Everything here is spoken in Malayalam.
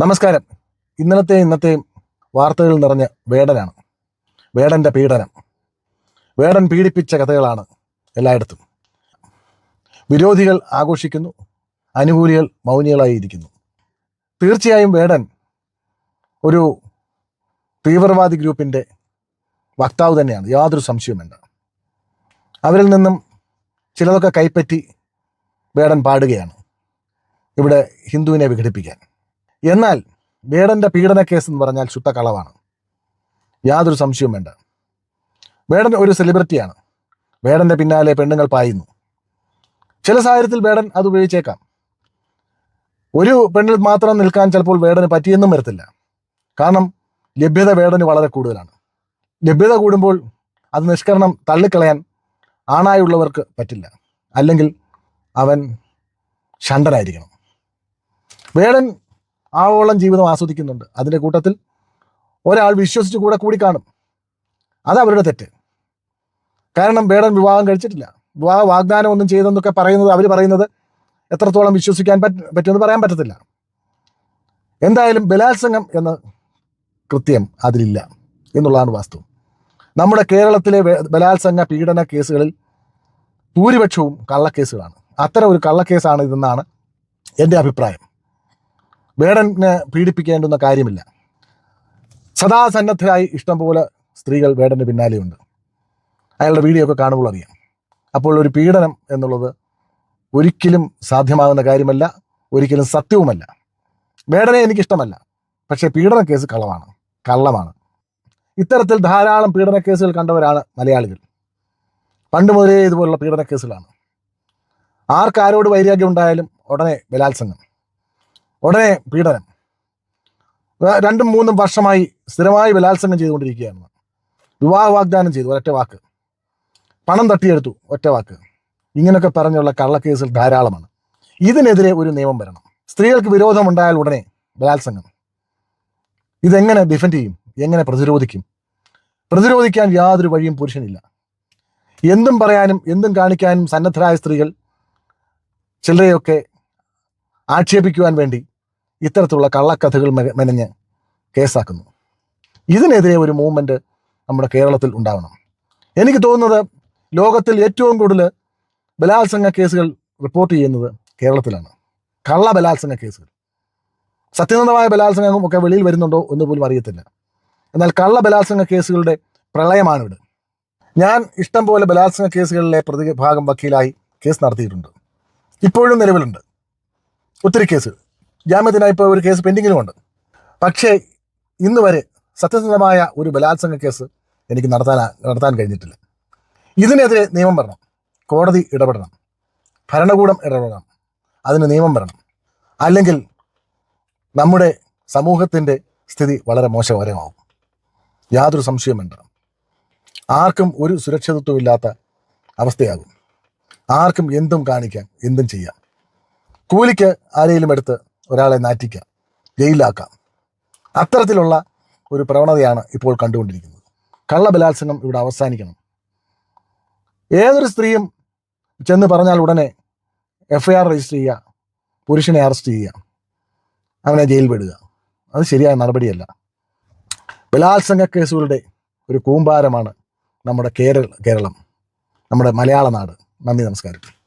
നമസ്കാരം. ഇന്നലത്തെ ഇന്നത്തെയും വാർത്തകൾ നിറഞ്ഞ വേടനാണ്. വേടന്റെ പീഡനം. വേടൻ പീഡിപ്പിച്ച കഥകളാണ് എല്ലായിടത്തും. വിരോധികൾ ആഘോഷിക്കുന്നു. അനുകൂലികൾ മൗനികളായിരിക്കുന്നു. തീർച്ചയായും വേടൻ ഒരു തീവ്രവാദി ഗ്രൂപ്പിന്റെ വക്താവ് തന്നെയാണ്. യാതൊരു സംശയവും വേണ്ട. അവരിൽ നിന്നും ചിലതൊക്കെ കൈപ്പറ്റി വേടൻ പാടുകയാണ്. ഇവിടെ ഹിന്ദുവിനെ വിഘടിപ്പിക്കാൻ. എന്നാൽ വേടന്റെ പീഡന കേസ് എന്ന് പറഞ്ഞാൽ ശുദ്ധ കളവാണ്. യാതൊരു സംശയവും വേണ്ട. വേടൻ ഒരു സെലിബ്രിറ്റിയാണ് വേടന്റെ പിന്നാലെ പെണ്ണുങ്ങൾ പായുന്നു. ചില സാഹചര്യത്തിൽ വേടൻ അത് ഉപയോഗിച്ചേക്കാം. ഒരു പെണ്ണിൽ മാത്രം നിൽക്കാൻ ചിലപ്പോൾ വേടന് പറ്റിയെന്നും വരത്തില്ല. കാരണം ലഭ്യത വേടന് വളരെ കൂടുതലാണ്. ലഭ്യത കൂടുമ്പോൾ അത് നിഷ്കരണം തള്ളിക്കളയാൻ ആണായുള്ളവർക്ക് പറ്റില്ല. അല്ലെങ്കിൽ അവൻ ഷണ്ടനായിരിക്കണം വേടൻ ആവോളം ജീവിതം ആസ്വദിക്കുന്നുണ്ട്. അതിന്റെ കൂട്ടത്തിൽ ഒരാൾ വിശ്വസിച്ച് കൂടെ കൂടി കാണും. അത് അവരുടെ തെറ്റ്. കാരണം വേടൻ വിവാഹം കഴിച്ചിട്ടില്ല. വിവാഹ വാഗ്ദാനം ഒന്നും ചെയ്തെന്നൊക്കെ പറയുന്നത് അവർ പറയുന്നത് എത്രത്തോളം വിശ്വസിക്കാൻ പറ്റ പറ്റുമെന്ന് പറയാൻ പറ്റത്തില്ല. എന്തായാലും ബലാത്സംഗം എന്ന കൃത്യം അതിലില്ല എന്നുള്ളതാണ് വാസ്തു നമ്മുടെ കേരളത്തിലെ ബലാത്സംഗ പീഡന കേസുകളിൽ ഭൂരിപക്ഷവും കള്ളക്കേസുകളാണ്. അത്തരം ഒരു കള്ളക്കേസാണ് ഇതെന്നാണ് എന്റെ അഭിപ്രായം. വേടനെ പീഡിപ്പിക്കേണ്ടുന്ന കാര്യമില്ല. സദാസന്നദ്ധരായി ഇഷ്ടംപോലെ സ്ത്രീകൾ വേടന്റെ പിന്നാലെയുണ്ട്. അയാളുടെ വീഡിയോ ഒക്കെ കാണുമ്പോൾ അറിയാം. അപ്പോൾ ഒരു പീഡനം എന്നുള്ളത് ഒരിക്കലും സാധ്യമാകുന്ന കാര്യമല്ല ഒരിക്കലും സത്യവുമല്ല. വേടനെ എനിക്കിഷ്ടമല്ല. പക്ഷേ പീഡന കേസ് കള്ളമാണ് കള്ളമാണ്. ഇത്തരത്തിൽ ധാരാളം പീഡന കേസുകൾ കണ്ടവരാണ് മലയാളികൾ. പണ്ട് മുതലേ ഇതുപോലുള്ള പീഡന കേസുകളാണ്. ആർക്കാരോട് വൈരാഗ്യം ഉണ്ടായാലും ഉടനെ ബലാത്സംഗം. ഉടനെ പീഡനം. രണ്ടും മൂന്നും വർഷമായി സ്ഥിരമായി ബലാത്സംഗം ചെയ്തുകൊണ്ടിരിക്കുകയാണ്. വിവാഹ വാഗ്ദാനം ചെയ്തു ഒരൊറ്റ വാക്ക്. പണം തട്ടിയെടുത്തു ഒറ്റ വാക്ക്. ഇങ്ങനെയൊക്കെ പറഞ്ഞുള്ള കള്ളക്കേസിൽ ധാരാളമാണ്. ഇതിനെതിരെ ഒരു നിയമം വരണം. സ്ത്രീകൾക്ക് വിരോധമുണ്ടായാൽ ഉടനെ ബലാത്സംഗം. ഇതെങ്ങനെ ഡിഫെൻഡ് ചെയ്യും? എങ്ങനെ പ്രതിരോധിക്കും? പ്രതിരോധിക്കാൻ യാതൊരു വഴിയും പുരുഷനില്ല. എന്തും പറയാനും എന്തും കാണിക്കാനും സന്നദ്ധരായ സ്ത്രീകൾ ചിലരെയൊക്കെ ആക്ഷേപിക്കുവാൻ വേണ്ടി ഇത്തരത്തിലുള്ള കള്ളക്കഥകൾ മെനഞ്ഞ് കേസാക്കുന്നു. ഇതിനെതിരെ ഒരു മൂവ്മെന്റ് നമ്മുടെ കേരളത്തിൽ ഉണ്ടാവണം. എനിക്ക് തോന്നുന്നത് ലോകത്തിൽ ഏറ്റവും കൂടുതൽ ബലാത്സംഗ കേസുകൾ റിപ്പോർട്ട് ചെയ്യുന്നത് കേരളത്തിലാണ്. കള്ള ബലാത്സംഗ കേസുകൾ. സത്യസന്ധമായ ബലാത്സംഗം ഒക്കെ വെളിയിൽ വരുന്നുണ്ടോ എന്ന് പോലും അറിയത്തില്ല. എന്നാൽ കള്ള ബലാത്സംഗ കേസുകളുടെ പ്രളയമാണ് ഇവിടെ ഞാൻ ഇഷ്ടം പോലെ ബലാത്സംഗ കേസുകളിലെ പ്രതിഭാഗം വക്കീലായി കേസ് നടത്തിയിട്ടുണ്ട്. ഇപ്പോഴും നിലവിലുണ്ട്. ഒത്തിരി കേസുകൾ. ജാമ്യത്തിനായി ഇപ്പോൾ ഒരു കേസ് പെൻഡിങ്ങിലുമുണ്ട്. പക്ഷേ ഇന്ന് വരെ സത്യസന്ധമായ ഒരു ബലാത്സംഗ കേസ് എനിക്ക് നടത്താൻ നടത്താൻ കഴിഞ്ഞിട്ടില്ല. ഇതിനെതിരെ നിയമം വരണം. കോടതി ഇടപെടണം. ഭരണകൂടം ഇടപെടണം. അതിന് നിയമം വരണം. അല്ലെങ്കിൽ നമ്മുടെ സമൂഹത്തിന്റെ സ്ഥിതി വളരെ മോശകരമാവും. യാതൊരു സംശയമുണ്ട് ആർക്കും ഒരു സുരക്ഷിതത്വമില്ലാത്ത അവസ്ഥയാകും. ആർക്കും എന്തും കാണിക്കാം എന്തും ചെയ്യാം. കൂലിക്ക് ആരെയും എടുത്ത് ഒരാളെ നാറ്റിക്കാം ജയിലാക്കാം അത്തരത്തിലുള്ള ഒരു പ്രവണതയാണ് ഇപ്പോൾ കണ്ടുകൊണ്ടിരിക്കുന്നത്. കള്ളബലാത്സംഗം ഇവിടെ അവസാനിക്കണം. ഏതൊരു സ്ത്രീയും ചെന്ന് പറഞ്ഞാൽ ഉടനെ എഫ് ഐ ആർ രജിസ്റ്റർ ചെയ്യുക പുരുഷനെ അറസ്റ്റ് ചെയ്യുക അവനെ ജയിൽ വിടുക. അത് ശരിയായ നടപടിയല്ല. ബലാത്സംഗ കേസുകളുടെ ഒരു കൂമ്പാരമാണ് നമ്മുടെ കേരള കേരളം. നമ്മുടെ മലയാള നാട്. നന്ദി നമസ്കാരം.